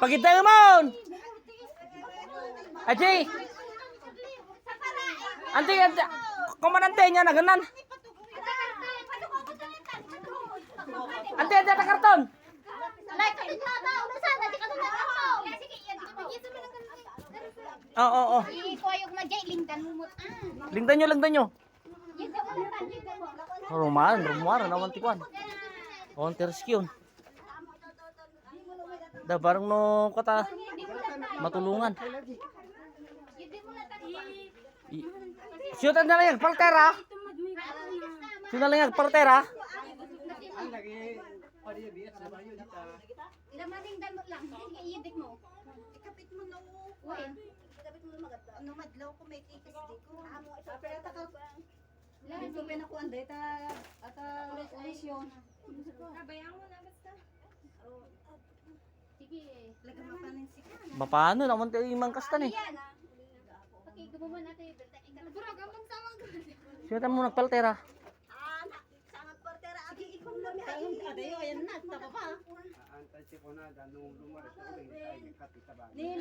Pagitay mo! Aji! Ante, ante, komandante niya na ganan. Ante, ante, ta karton. Oo, oo, oo. Lingdan nyo, lingdan nyo. Rumahan, rumahan, naman tikwan. On terskiyon. Da barang no kata matulungan. I- Siyo tan na lang paltera. Siyo na lang paltera. Ikapit mo na o. Ikapit mo na maganda. Ano madlaw ko may tikas di ko. Amo pero ta ka. Dito pinakuan data ata olisyon. Si Mapano naman tayo imang kastan eh. Siyo tan mo nagpaltera. Ana, sangat portera agi ikom na mi ay. Adayo ayan na ta pa. Antay si Konada nung lumaras ako rin tayo nagkapita ba? Ni